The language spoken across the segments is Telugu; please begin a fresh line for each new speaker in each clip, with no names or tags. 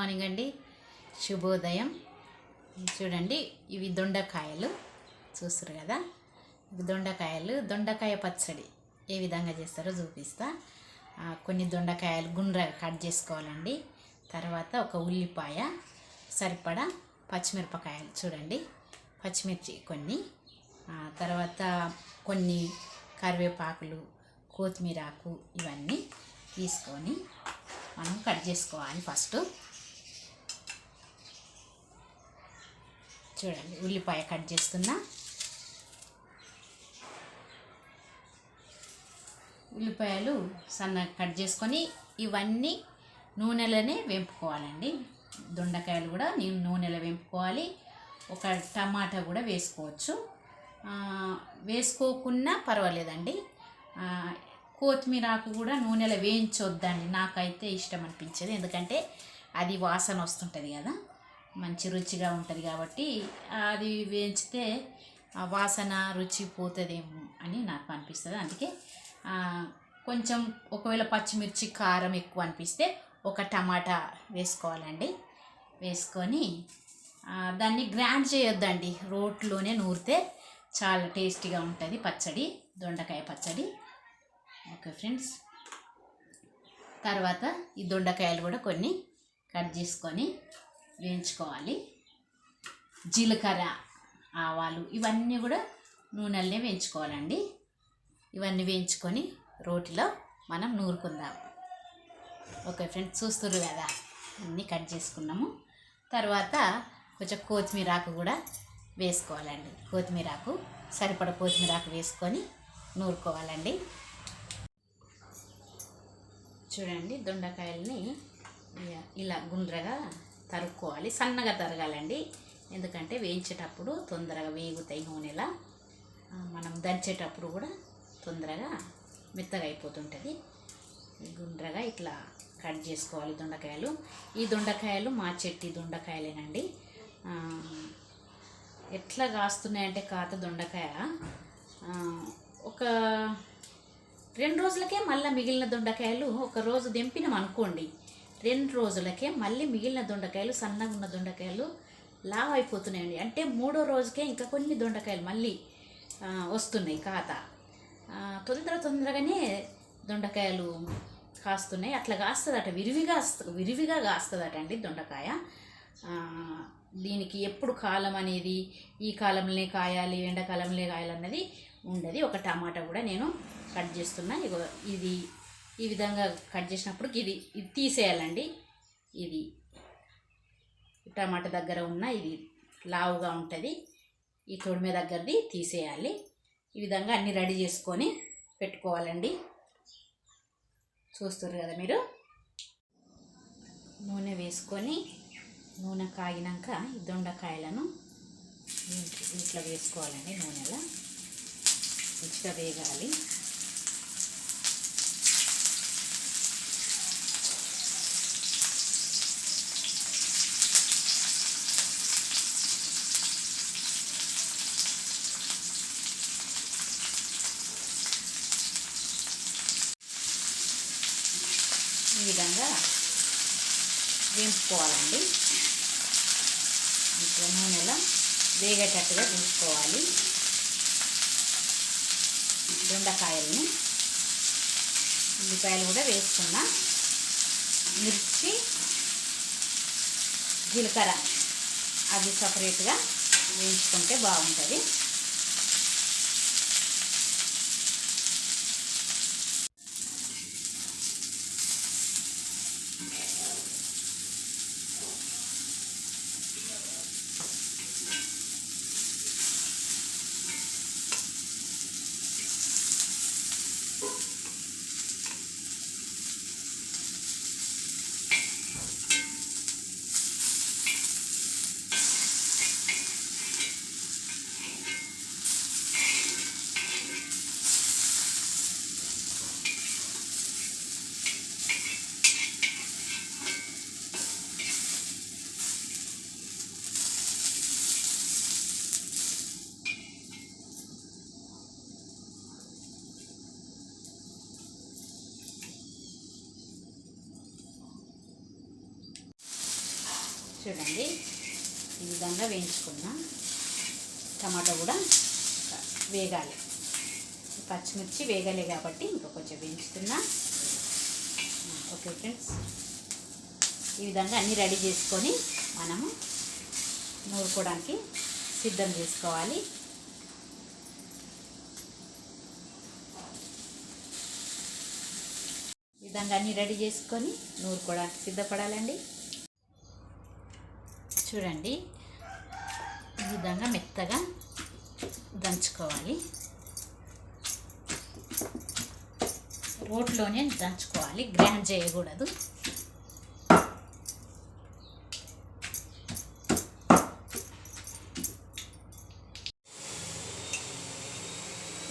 మార్నింగ్ అండి. శుభోదయం. చూడండి ఇవి దొండకాయలు. చూస్తారు కదా? ఇవి దొండకాయలు. దొండకాయ పచ్చడి ఏ విధంగా చేస్తారో చూపిస్తా. కొన్ని దొండకాయలు గుండ్రగా కట్ చేసుకోవాలండి. తర్వాత ఒక ఉల్లిపాయ సరిపడా పచ్చిమిరపకాయలు చూడండి. పచ్చిమిర్చి కొన్ని. తర్వాత కొన్ని కరివేపాకులు కొత్తిమీరాకు ఇవన్నీ తీసుకొని మనం కట్ చేసుకోవాలి ఫస్ట్. చూడండి ఉల్లిపాయ కట్ చేస్తున్నా. ఉల్లిపాయలు సన్నగా కట్ చేసుకొని ఇవన్నీ నూనెలోనే వేంపుకోవాలండి. దొండకాయలు కూడా నేను నూనెలో వేంపుకోవాలి. ఒక టమాటా కూడా వేసుకోవచ్చు. వేసుకోకున్నా పర్వాలేదండి. కొత్తిమీర ఆకు కూడా నూనెలో వేయించొద్దండి. నాకైతే ఇష్టం అనిపించేది. ఎందుకంటే అది వాసన వస్తుంటుంది కదా. మంచి రుచిగా ఉంటుంది కాబట్టి అది వేయించితే ఆ వాసన రుచి పోతుందేమో అని నాకు అనిపిస్తుంది. అందుకే కొంచెం ఒకవేళ పచ్చిమిర్చి కారం ఎక్కువ అనిపిస్తే ఒక టమాటా వేసుకోవాలండి. వేసుకొని దాన్ని గ్రాండ్ చేయొద్దండి. రోట్లోనే నూరితే చాలా టేస్టీగా ఉంటుంది పచ్చడి దొండకాయ పచ్చడి. Okay friends. తర్వాత ఈ దొండకాయలు కూడా కొన్ని కట్ చేసుకొని వేయించుకోవాలి. జీలకర్ర ఆవాలు ఇవన్నీ కూడా నూనెలనే వేయించుకోవాలండి. ఇవన్నీ వేయించుకొని రోటిలో మనం నూరుకుందాం. ఓకే ఫ్రెండ్స్ చూస్తుర్రు కదా? అన్నీ కట్ చేసుకున్నాము. తర్వాత కొంచెం కొత్తిమీర ఆకు కూడా వేసుకోవాలండి. కొత్తిమీర ఆకు సరిపడ కొత్తిమీర ఆకు వేసుకొని నూరుకోవాలండి. చూడండి దొండకాయల్ని ఇలా గుండ్రగా తరుక్కోవాలి. సన్నగా తరగాలండి. ఎందుకంటే వేయించేటప్పుడు తొందరగా వేగుతాయి నూనెలా. మనం దంచేటప్పుడు కూడా తొందరగా మెత్తగా అయిపోతుంటుంది. గుండ్రగా ఇట్లా కట్ చేసుకోవాలి దొండకాయలు. ఈ దొండకాయలు మా చెట్టి దొండకాయలేనండి. ఎట్లా కాస్తున్నాయంటే కాత దొండకాయ. ఒక రెండు రోజులకే మళ్ళీ మిగిలిన దొండకాయలు ఒక రోజు దింపినాం అనుకోండి రెండు రోజులకే మళ్ళీ మిగిలిన దొండకాయలు సన్నగా ఉన్న దొండకాయలు లావ్ అయిపోతున్నాయండి అంటే మూడో రోజుకే ఇంకా కొన్ని దొండకాయలు మళ్ళీ వస్తున్నాయి కాత తొందర తొందరగానే దొండకాయలు కాస్తున్నాయి. అట్లా కాస్తుందట విరివిగా విరివిగా కాస్తుందట అండి దొండకాయ దీనికి ఎప్పుడు కాలం అనేది ఈ కాలంలో కాయాలి ఎండాకాలంలో కాయాలన్నది ఉండదు. ఒక టమాటా కూడా నేను కట్ చేస్తున్నా. ఇది ఈ విధంగా కట్ చేసినప్పుడు ఇది ఇది తీసేయాలండి. ఇది టమాటా దగ్గర ఉన్న ఇది లావుగా ఉంటుంది. ఈ తొడిమె దగ్గరది తీసేయాలి. ఈ విధంగా అన్ని రెడీ చేసుకొని పెట్టుకోవాలండి. చూస్తారు కదా మీరు? నూనె వేసుకొని నూనె కాగినాక ఈ దొండకాయలను ఇంట్లో వేసుకోవాలండి నూనెలో. మంచిగా వేగాలి ఈ విధంగా వేయించుకోవాలండి ఇట్లా నూనెలో వేగేటట్టుగా చూసుకోవాలి దొండకాయల్ని ఉల్లిపాయలు కూడా వేసుకున్నా మిర్చి జీలకర్ర అవి సపరేట్గా వేయించుకుంటే బాగుంటుంది. చూడండి. ఈ విధంగా వేయించుకున్నా. టమాటా కూడా వేగాలి. పచ్చిమిర్చి వేగాలి కాబట్టి ఇంకా కొంచెం వేయించుతున్నా. Okay friends. ఈ విధంగా అన్నీ రెడీ చేసుకొని మనము నూరుకోవడానికి సిద్ధం చేసుకోవాలి. ఈ విధంగా అన్నీ రెడీ చేసుకొని నూరుకోవడానికి సిద్ధపడాలండి. చూడండి. ఈ విధంగా మెత్తగా దంచుకోవాలి. రోట్లోనే దంచుకోవాలి. గ్రైండ్ చేయకూడదు.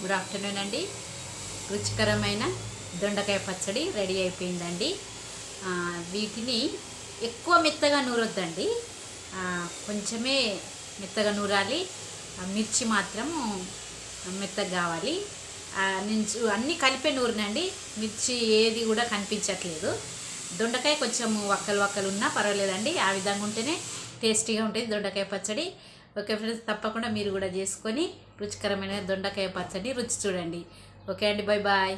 గుడ్ ఆఫ్టర్నూన్ అండి. రుచికరమైన దొండకాయ పచ్చడి రెడీ అయిపోయిందండి. వీటిని ఎక్కువ మెత్తగా నూరొద్దండి. కొంచెమే మెత్తగా నూరాలి. మిర్చి మాత్రం మెత్తగా కావాలి. నేను అన్నీ కలిపే నూరినండి మిర్చి ఏది కూడా కనిపించట్లేదు. దొండకాయ కొంచెం వక్కలు వక్కలు ఉన్నా పర్వాలేదండి. ఆ విధంగా ఉంటేనే టేస్టీగా ఉంటుంది దొండకాయ పచ్చడి. ఓకే ఫ్రెండ్స్ తప్పకుండా మీరు కూడా చేసుకొని రుచికరమైన దొండకాయ పచ్చడి రుచి చూడండి. ఓకే అండి బాయ్ బాయ్.